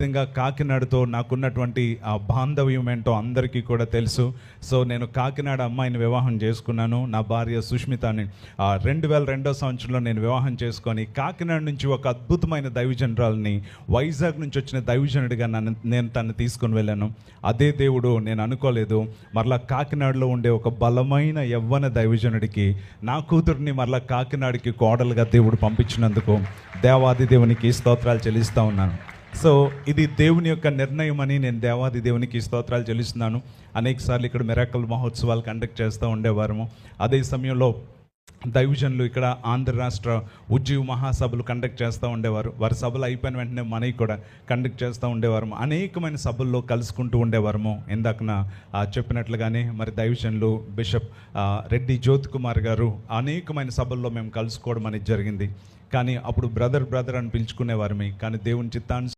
విధంగా కాకినాడతో నాకున్నటువంటి ఆ బాంధవ్యం ఏంటో అందరికీ కూడా తెలుసు. సో నేను కాకినాడ అమ్మాయిని వివాహం చేసుకున్నాను. నా భార్య సుష్మితని రెండు వేల రెండో సంవత్సరంలో నేను వివాహం చేసుకొని కాకినాడ నుంచి ఒక అద్భుతమైన దైవజనరాల్ని వైజాగ్ నుంచి వచ్చిన దైవజనుడిగా నన్ను నేను తను తీసుకొని వెళ్ళాను. అదే దేవుడు నేను అనుకోలేదు. మరలా కాకినాడలో ఉండే ఒక బలమైన యవ్వన దైవజనుడికి నా కూతుర్ని మరలా కాకినాడకి కోడలుగా దేవుడు పంపించినందుకు దేవాది దేవునికి స్తోత్రాలు చెల్లిస్తూ ఉన్నాను. సో ఇది దేవుని యొక్క నిర్ణయం అని నేను దేవాది దేవునికి స్తోత్రాలు చెల్లిస్తున్నాను. అనేక సార్లు ఇక్కడ మెరాకల్ మహోత్సవాలు కండక్ట్ చేస్తూ ఉండేవారము. అదే సమయంలో దైవజనులు ఇక్కడ ఆంధ్ర రాష్ట్ర ఉద్యోగ మహాసభలు కండక్ట్ చేస్తూ ఉండేవారు. వారి సభలు అయిపోయిన వెంటనే మనకి కూడా కండక్ట్ చేస్తూ ఉండేవారు అనేకమైన సభల్లో కలుసుకుంటూ ఉండేవారము. ఇందాకన చెప్పినట్లుగానే మరి దైవజనులు బిషప్ రెడ్డి జ్యోతి కుమార్ గారు అనేకమైన సభల్లో మేము కలుసుకోవడం అనేది జరిగింది. కానీ అప్పుడు బ్రదర్ బ్రదర్ అని పిలుచుకునేవారమే. కానీ దేవుని చిత్తాన్ని